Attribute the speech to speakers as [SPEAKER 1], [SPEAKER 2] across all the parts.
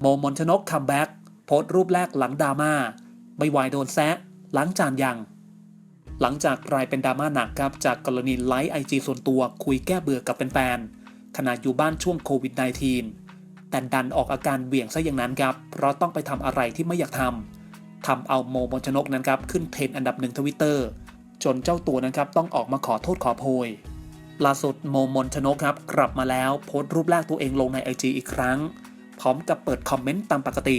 [SPEAKER 1] โมมนชนกคัมแบ็กโพสต์รูปแรกหลังดราม่าไม่ไหวโดนแซะล้างจานยัง หลังจากกลายเป็นดราม่าหนักครับจากกรณีไลฟ์ไอจีส่วนตัวคุยแก้เบื่อกับแฟนๆขณะอยู่บ้านช่วงโควิด -19 แต่ดันออกอาการเบี่ยงซะอย่างนั้นครับ เพราะต้องไปทำอะไรที่ไม่อยากทำทำเอาโมมนชนกนั้นครับขึ้นเทรนด์อันดับหนึ่งทวิตเตอร์จนเจ้าตัวนั้นครับต้องออกมาขอโทษขอโพยล่าสุดโมมนชนกครับกลับมาแล้วโพสต์รูปแรกตัวเองลงใน IG อีกครั้ง พร้อมกับเปิดคอมเมนต์ตามปกติ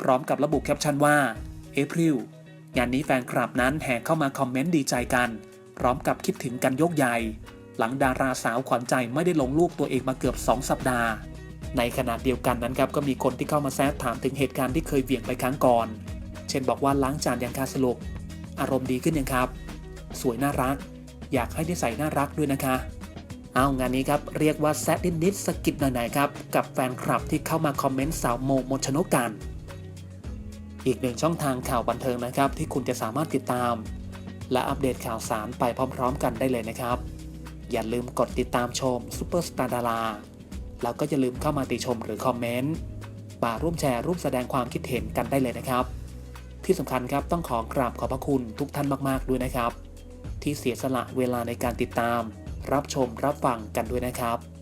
[SPEAKER 1] พร้อมกับระบุแคปชั่นว่า April งานนี้แฟนคลับนั้นแห่เข้ามาคอมเมนต์ดีใจกัน พร้อมกับคิดถึงกันยกใหญ่ หลังดาราสาวขวัญใจไม่ได้ลงรูปตัวเองมาเกือบ 2 สัปดาห์ ในขณะเดียวกันนั้นครับก็มีคนที่เข้ามาแซดถามถึงเหตุการณ์ที่เคยเวี่ยงไปครั้งก่อน เช่นบอกว่าล้างจานยังคาสลุกอารมณ์ดีขึ้นยังครับ สวยน่ารัก อยากให้นิสัยน่ารักด้วยนะคะ เอางานนี้ครับเรียกว่าแซดนิดๆสกิดหน่อยๆครับกับแฟนคลับที่เข้ามาคอมเมนต์สาวโมโมชนกกัน อีกหนึ่งช่องทางข่าวบันเทิงนะครับ ที่คุณจะสามารถติดตาม และอัปเดตข่าวสารไปพร้อม ๆ กันได้เลยนะครับ อย่าลืมกดติดตามชมซูเปอร์สตาร์ดาราแล้วก็อย่าลืมเข้ามาติชมหรือคอมเมนต์มาร่วมแชร์รูปแสดงความคิดเห็นกันได้เลยนะครับ ที่สำคัญครับต้องขอกราบขอบพระคุณทุกท่านมาก ๆ ด้วยนะครับ ที่เสียสละเวลาในการติดตาม รับชมรับฟังกันด้วยนะครับ「